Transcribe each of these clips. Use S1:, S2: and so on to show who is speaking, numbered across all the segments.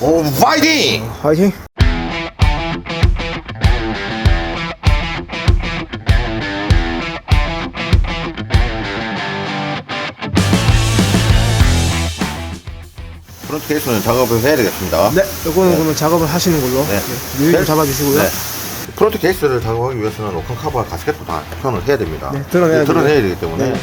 S1: 오 파이팅!
S2: 화이팅!
S1: 프론트 케이스는 작업을 해야 되겠습니다.
S2: 네, 요거는 그러면 작업을 하시는 걸로
S1: 네.
S2: 네. 좀
S1: 네.
S2: 잡아주시고요.
S1: 네. 프론트 케이스를 작업하기 위해서는 오칸 카바 가스켓도 다 표현을 해야 됩니다.
S2: 네, 드러내야
S1: 드러내야
S2: 돼요.
S1: 되기 때문에
S2: 네.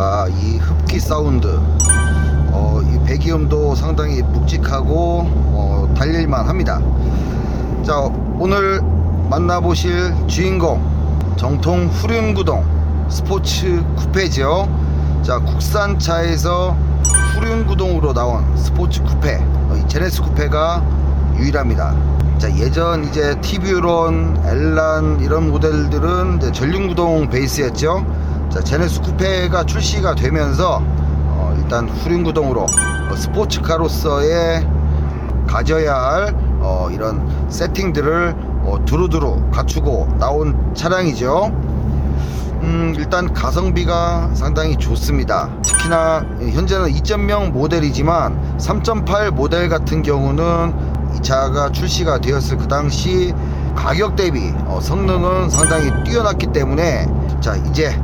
S3: 아, 이 흡기 사운드. 어, 이 배기음도 상당히 묵직하고 어, 달릴만 합니다. 자, 오늘 만나보실 주인공 정통 후륜구동 스포츠 쿠페죠. 자, 국산차에서 후륜구동으로 나온 스포츠 쿠페, 어, 이 제네스 쿠페가 유일합니다. 자, 예전 이제 티뷰론, 엘란 이런 모델들은 전륜구동 베이스였죠. 자, 제네스 쿠페가 출시가 되면서 어, 일단 후륜구동으로 어, 스포츠카로서의 가져야 할 어, 이런 세팅들을 어, 두루두루 갖추고 나온 차량이죠. 음, 일단 가성비가 상당히 좋습니다. 특히나 현재는 2.0 모델이지만 3.8 모델 같은 경우는 이 차가 출시가 되었을 그 당시 가격 대비 어, 성능은 상당히 뛰어났기 때문에 자 이제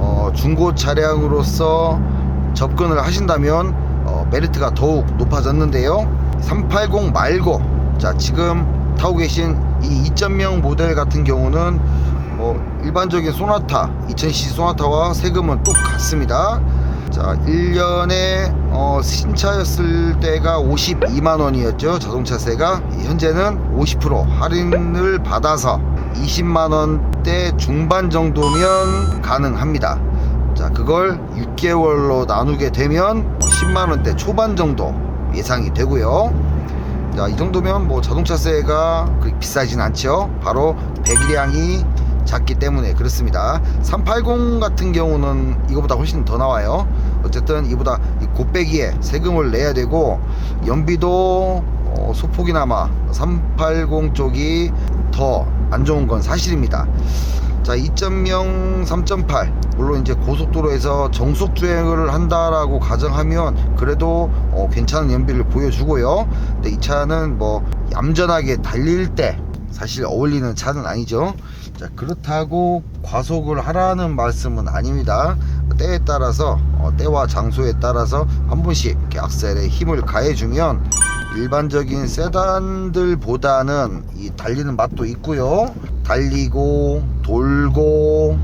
S3: 어, 중고 차량으로서 접근을 하신다면 어, 메리트가 더욱 높아졌는데요. 380 말고 자 지금 타고 계신 이 2.0 모델 같은 경우는 뭐 일반적인 소나타 2000cc 소나타와 세금은 똑같습니다. 자 1년에 어, 신차였을 때가 52만 원이었죠 자동차세가 현재는 50% 할인을 받아서 20만 원대 중반 정도면 가능합니다. 자 그걸 6개월로 나누게 되면 10만 원대 초반 정도 예상이 되고요. 자, 이 정도면 뭐 자동차세가 그렇게 비싸진 않죠. 바로 배기량이 작기 때문에 그렇습니다. 380 같은 경우는 이거보다 훨씬 더 나와요. 어쨌든 이보다 이 곱배기에 세금을 내야 되고 연비도 어, 소폭이나마 380 쪽이 더 안 좋은 건 사실입니다. 자, 2.0, 3.8 물론 이제 고속도로에서 정속 주행을 한다라고 가정하면 그래도 어, 괜찮은 연비를 보여주고요. 근데 이 차는 뭐 얌전하게 달릴 때 사실 어울리는 차는 아니죠. 자, 그렇다고 과속을 하라는 말씀은 아닙니다. 때에 따라서 어, 때와 장소에 따라서 한 번씩 이렇게 악셀에 힘을 가해주면 일반적인 세단들보다는 이 달리는 맛도 있고요. 달리고 돌고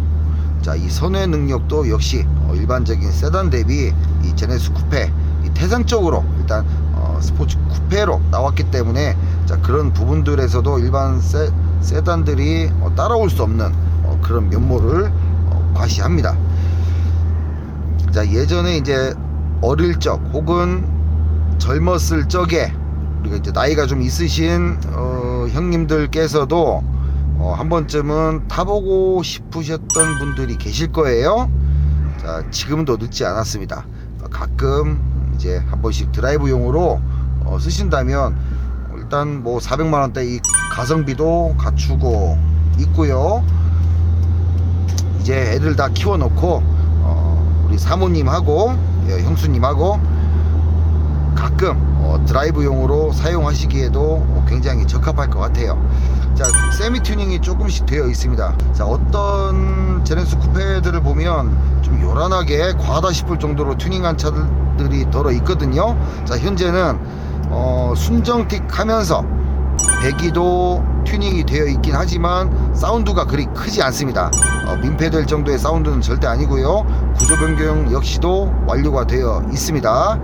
S3: 자 이 선회 능력도 역시 어, 일반적인 세단 대비 이 제네스 쿠페 이 태생적으로 일단 어, 스포츠 쿠페로 나왔기 때문에 자 그런 부분들에서도 일반 세, 세단들이 어, 따라올 수 없는 어, 그런 면모를 어, 과시합니다. 자 예전에 이제 어릴 적 혹은 젊었을 적에 우리가 이제 나이가 좀 있으신 어, 형님들께서도 어, 한 번쯤은 타보고 싶으셨던 분들이 계실 거예요. 자 지금도 늦지 않았습니다. 어, 가끔 이제 한 번씩 드라이브용으로 어, 쓰신다면 일단 뭐 400만 원대 이 가성비도 갖추고 있고요. 이제 애들 다 키워놓고 어, 우리 사모님하고 예, 형수님하고 가끔 어, 드라이브용으로 사용하시기에도 어, 굉장히 적합할 것 같아요. 자, 세미 튜닝이 조금씩 되어 있습니다. 자, 어떤 제네스 쿠페들을 보면 좀 요란하게 과하다 싶을 정도로 튜닝한 차들이 들어 있거든요. 자, 현재는 어, 순정틱 하면서 배기도 튜닝이 되어 있긴 하지만 사운드가 그리 크지 않습니다. 어, 민폐될 정도의 사운드는 절대 아니고요. 구조 변경 역시도 완료가 되어 있습니다.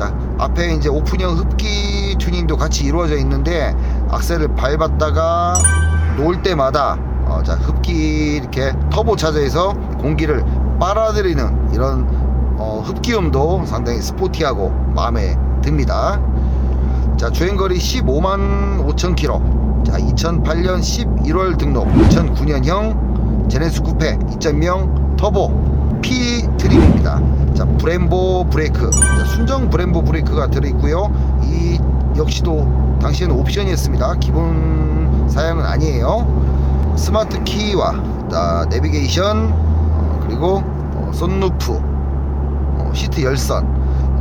S3: 자 앞에 이제 오픈형 흡기 튜닝도 같이 이루어져 있는데 악셀을 밟았다가 놓을 때마다 어, 자 흡기 이렇게 터보 차저에서 공기를 빨아들이는 이런 어, 흡기음도 상당히 스포티하고 마음에 듭니다. 자 주행거리 15만 5천 킬로. 자 2008년 11월 등록, 2009년형 제네스 쿠페 2.0 터보 P 트림입니다. 자 브렘보 브레이크, 자, 순정 브렘보 브레이크가 들어있고요. 이 역시도 당시에는 옵션이었습니다. 기본 사양은 아니에요. 스마트 키와 자, 내비게이션 어, 그리고 어, 썬루프 어, 시트 열선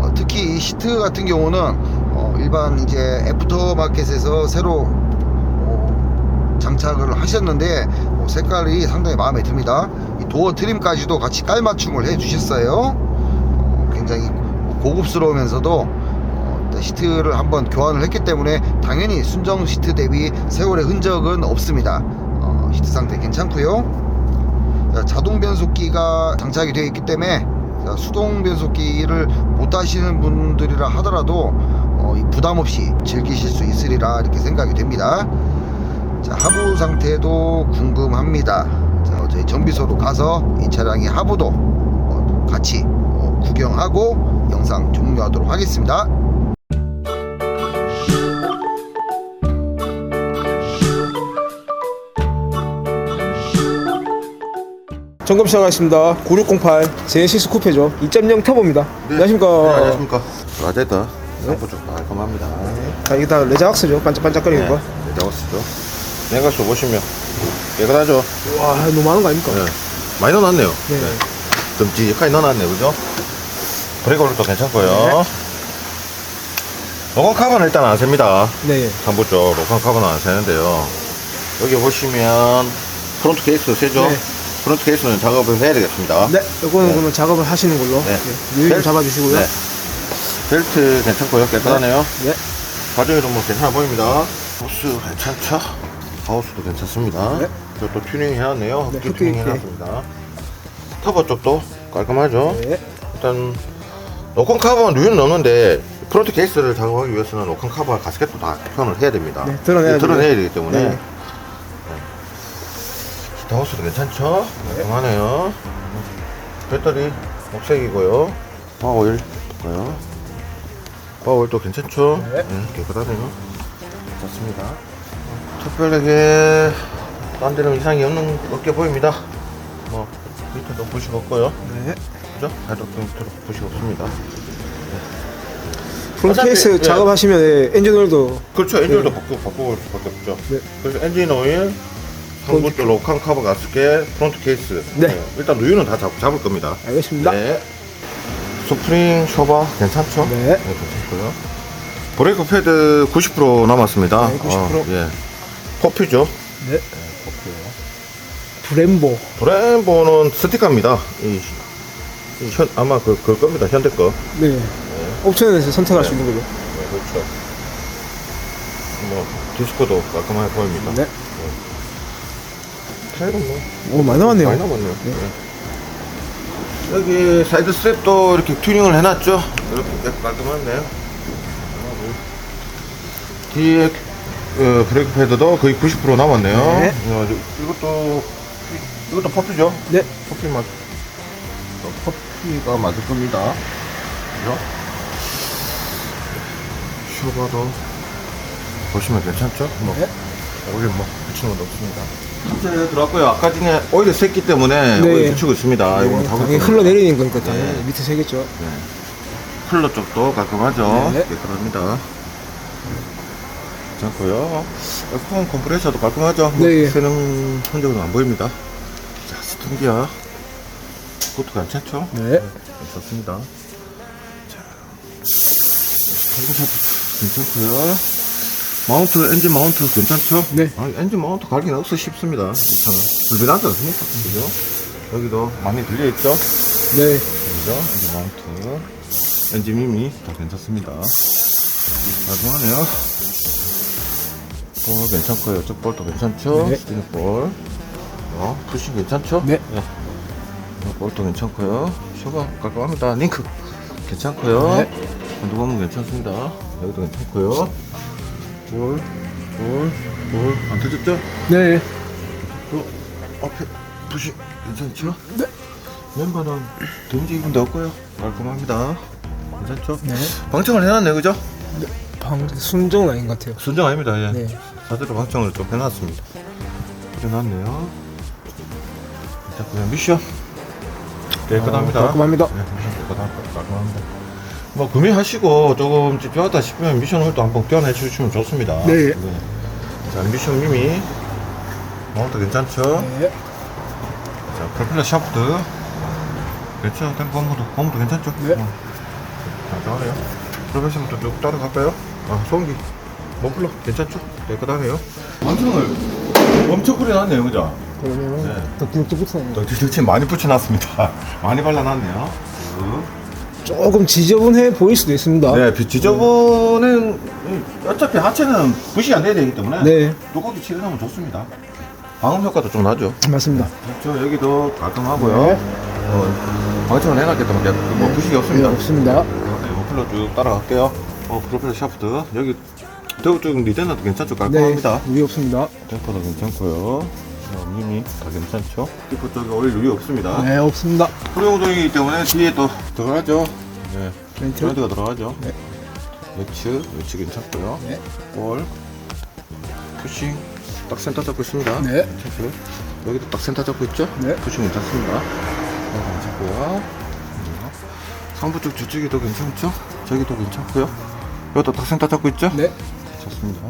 S3: 어, 특히 이 시트 같은 경우는 어, 일반 이제 애프터마켓에서 새로 어, 장착을 하셨는데 어, 색깔이 상당히 마음에 듭니다. 이 도어 트림까지도 같이 깔맞춤을 해 주셨어요. 어, 굉장히 고급스러우면서도 어, 시트를 한번 교환을 했기 때문에 당연히 순정 시트 대비 세월의 흔적은 없습니다. 어, 시트 상태 괜찮고요. 자, 자동 변속기가 장착이 되어 있기 때문에 자, 수동 변속기를 못 하시는 분들이라 하더라도 어, 이 부담 없이 즐기실 수 있으리라 이렇게 생각이 됩니다. 자, 하부 상태도 궁금합니다. 자, 저희 정비소로 가서 이 차량의 하부도 어, 같이 어, 구경하고 영상 종료하도록 하겠습니다.
S2: 점검 시작하겠습니다. 9608 제네시스 쿠페죠. 2.0 터보입니다. 안녕하십니까.
S1: 네, 안녕하십니까. 라제다. 상부 쪽 깔끔합니다.
S2: 자, 이게 다 레자악스죠. 반짝반짝거리는 거.
S1: 네, 나왔었죠. 냉각수 보시면 깨끗하죠.
S2: 와, 너무 많은 거 아닙니까?
S1: 네. 많이 넣어놨네요.
S2: 네.
S1: 네. 듬직하게 넣어놨네요. 그죠? 브레이크 올도 괜찮고요.
S2: 네.
S1: 로건 카바는 일단 안 셉니다.
S2: 네.
S1: 상부 쪽 로건 카바는 안 세는데요. 여기 보시면 프론트 케이스 세죠?
S2: 네.
S1: 프론트 케이스는 작업을 해야 되겠습니다.
S2: 네, 요거는
S1: 네.
S2: 그러면 작업을 하시는 걸로.
S1: 네.
S2: 네. 좀
S1: 벨-
S2: 잡아주시고요.
S1: 네. 벨트 괜찮고요. 깨끗하네요.
S2: 네.
S1: 과정이 뭐 괜찮아 보입니다. 하우스 괜찮죠? 하우스도 괜찮습니다.
S2: 네.
S1: 이것도 튜닝 해놨네요.
S2: 네,
S1: 흡기 튜닝. 해놨습니다. 터보 쪽도 깔끔하죠?
S2: 네.
S1: 일단 로컨 카버는 류는 넣는데 프론트 케이스를 작업하기 위해서는 로컨 카버 가스켓도 다 표현을 해야 됩니다.
S2: 네, 드러내야
S1: 이거 드러내야. 되기 때문에
S2: 네.
S1: 네. 시트 하우스도 괜찮죠? 깔끔하네요. 배터리 녹색이고요. 파워오일 볼까요? 파워오일도 괜찮죠?
S2: 네.
S1: 깨끗하네요. 좋습니다. 특별하게 딴 데는 이상이 없는 없게 보입니다. 뭐 밑에도 부식 없고요.
S2: 네.
S1: 그죠? 자력 밑에도 부식 없습니다.
S2: 프론트
S1: 어차피-
S2: 케이스
S1: 네.
S2: 작업하시면 예, 엔진 오일도
S1: 그렇죠. 엔진도 바꾸, 바꾸고 수밖에 없죠.
S2: 네.
S1: 그래서 엔진 오일, 상부도 로칸 카버 가스켓, 프론트 케이스.
S2: 네.
S1: 일단 누유는 다 잡, 잡을 겁니다.
S2: 알겠습니다.
S1: 네. 스프링 쇼바 괜찮죠?
S2: 네.
S1: 괜찮고요. 브레이크 패드 90% 남았습니다.
S2: 네, 90%.
S1: 어, 예. 포퓨죠.
S2: 네. 브렘보.
S1: 브렘보는 스티커입니다. 이, 이 현, 아마 그, 그 겁니다. 현대 거.
S2: 네. 옵션에서 선택할 수 있는 거죠.
S1: 네, 그렇죠. 뭐, 디스코도 깔끔하게 보입니다.
S2: 네.
S1: 타일은 뭐,
S2: 오, 많이 남았네요.
S1: 많이 남았네요. 네. 여기 사이드 스트랩도 이렇게 튜닝을 해놨죠. 이렇게 깔끔한데요. 뒤에 어, 브레이크 패드도 거의 90% 남았네요.
S2: 네.
S1: 어, 이것도 이것도 퍼프죠?
S2: 네.
S1: 커피 맛, 어, 커피가 맞을 겁니다. 그죠? 슈가도 보시면 괜찮죠? 뭐,
S2: 네.
S1: 오일 뭐, 붙이는 것도 없습니다. 탑재 들어왔고요. 아까 전에 오일이 샜기 때문에
S2: 네.
S1: 오일 붙이고 있습니다. 이거는
S2: 네.
S1: 잡을
S2: 당연히
S1: 겁니다.
S2: 흘러내리는 거니까 다
S1: 네.
S2: 밑에 새겠죠.
S1: 쿨러 쪽도 깔끔하죠?
S2: 네.
S1: 깨끗합니다. 괜찮고요. 에어컨 컴프레서도 깔끔하죠? 뭐
S2: 네.
S1: 새는 흔적은 안 보입니다. 자, 스톤기어. 그것도 괜찮죠?
S2: 네.
S1: 좋습니다. 자, 스톤기어도 괜찮고요. 마운트, 엔진 마운트 괜찮죠?
S2: 네.
S1: 아, 엔진 마운트 갈기는 없어 싶습니다. 이 차는. 불편하지 않습니까? 그죠? 여기도 많이 들려있죠?
S2: 네.
S1: 그죠? 엔진 마운트. 엔진 미미 다 괜찮습니다. 깔끔하네요. 볼 괜찮고요. 쪽 볼도 괜찮죠?
S2: 네.
S1: 스피드 볼. 어, 푸싱 괜찮죠?
S2: 네.
S1: 어, 볼도 괜찮고요. 셔가 깔끔합니다. 링크 괜찮고요.
S2: 네.
S1: 누가면 괜찮습니다. 여기도 괜찮고요. 볼, 볼, 볼. 안 터졌죠?
S2: 네.
S1: 또 앞에 푸싱 괜찮죠? 네. 멤버는 데미지 입은 데 없고요. 깔끔합니다. 괜찮죠?
S2: 네.
S1: 방청을 해놨네, 그죠?
S2: 방 순정은 아닌 것 같아요.
S1: 순정 아닙니다. 예.
S2: 네.
S1: 사대로 방청을 좀 해놨습니다. 해놨네요. 괜찮고요. 미션 깨끗합니다.
S2: 어, 깔끔합니다.
S1: 네, 미션. 깔끔합니다. 뭐 구매하시고 조금 집중하다 싶으면 미션 홀도 한번 교환해 주시면 좋습니다.
S2: 네.
S1: 자 미션 미미 마운트 괜찮죠?
S2: 네.
S1: 자 프로펠러 샤프트 괜찮죠? 탱크 고무도 고무도 괜찮죠?
S2: 네.
S1: 어. 자 잘하네요. 프로펠러 샤프트 쭉 따라갈까요? 아 소음기 머플러 괜찮죠? 깨끗하네요. 완성을 엄청 뿌려놨네요, 그죠?
S2: 그러면
S1: 네.
S2: 더 뒤로 붙어요.
S1: 더 뒤tou치 많이 붙여놨습니다. 많이 발라놨네요.
S2: 조금 지저분해 보일 수도 있습니다.
S1: 네, 비- 지저분은 어차피 하체는 부시 안 돼야 되기 때문에
S2: 네.
S1: 두껍게 칠해놓으면 좋습니다. 방음 효과도 좀 나죠.
S2: 맞습니다.
S1: 그렇죠. 여기도 깔끔하고요.
S2: 네.
S1: 어, 방청을 해놨기 때문에 뭐 부식이 없습니다.
S2: 네, 없습니다.
S1: 네, 머플러 쭉 따라갈게요. 어, 프로펠러 샤프트 여기 대우 쪽 리젠더도 괜찮죠?
S2: 네.
S1: 깔끔합니다.
S2: 위에 없습니다.
S1: 템퍼도 괜찮고요. 어, 다 괜찮죠? 쪽에 오일 누이 없습니다.
S2: 네, 없습니다.
S1: 프로용동이기 때문에 뒤에 또 들어가죠. 네.
S2: 멘트.
S1: 트렌드가 들어가죠.
S2: 네.
S1: 외측, 외측 괜찮고요.
S2: 네.
S1: 볼, 푸싱, 딱 센터 잡고 있습니다.
S2: 네.
S1: 괜찮고요. 여기도 딱 센터 잡고 있죠?
S2: 네.
S1: 푸싱 괜찮습니다. 네, 괜찮고요. 네. 상부 쪽 저쪽에도 괜찮죠? 저기도 괜찮고요. 여기도 딱 센터 잡고 있죠?
S2: 네.
S1: 좋습니다.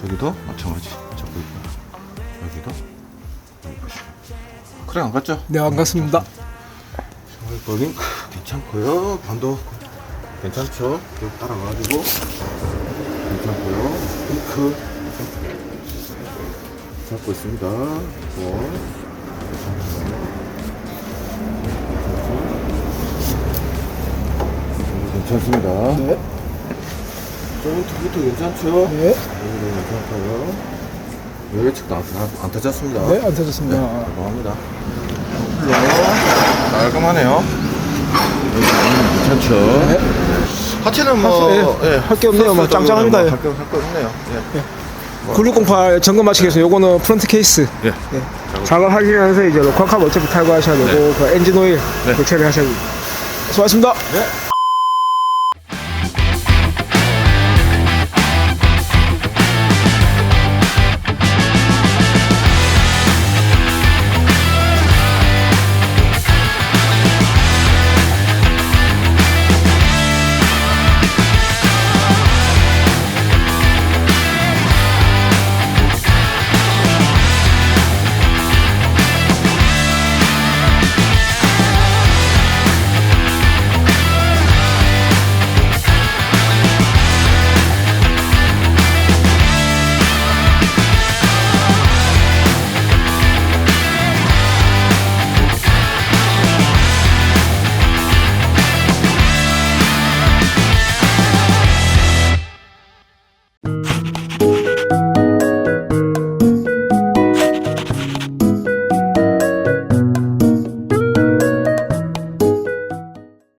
S1: 저기도 마찬가지 잡고 있고 여기도 그래 안 갔죠?
S2: 네, 안 갔습니다.
S1: 버링 괜찮고요. 반도 괜찮죠? 여기 따라가가지고 괜찮고요. 핑크 잡고 있습니다. 뭐 괜찮습니다.
S2: 네.
S1: 조인트부터 괜찮죠?
S2: 네.
S1: 여기도 괜찮고요. 여기 측도 안, 안 터졌습니다.
S2: 네, 안 터졌습니다.
S1: 깔끔합니다. 깔끔하네요. 괜찮죠?
S2: 네.
S1: 하체는 뭐
S2: 하체, 예, 할게 없네요. 뭐 짱짱합니다, 예.
S1: 할게 없네요. 예.
S2: 9608 점검 마치겠어요. 요거는 프론트 케이스.
S1: 예.
S2: 네. 작업 하시면서 이제 로컬 컵 어차피 탈거하셔야 되고 그 엔진 오일
S1: 네.
S2: 교체를 하셔야 됩니다. 수고하셨습니다.
S1: 네.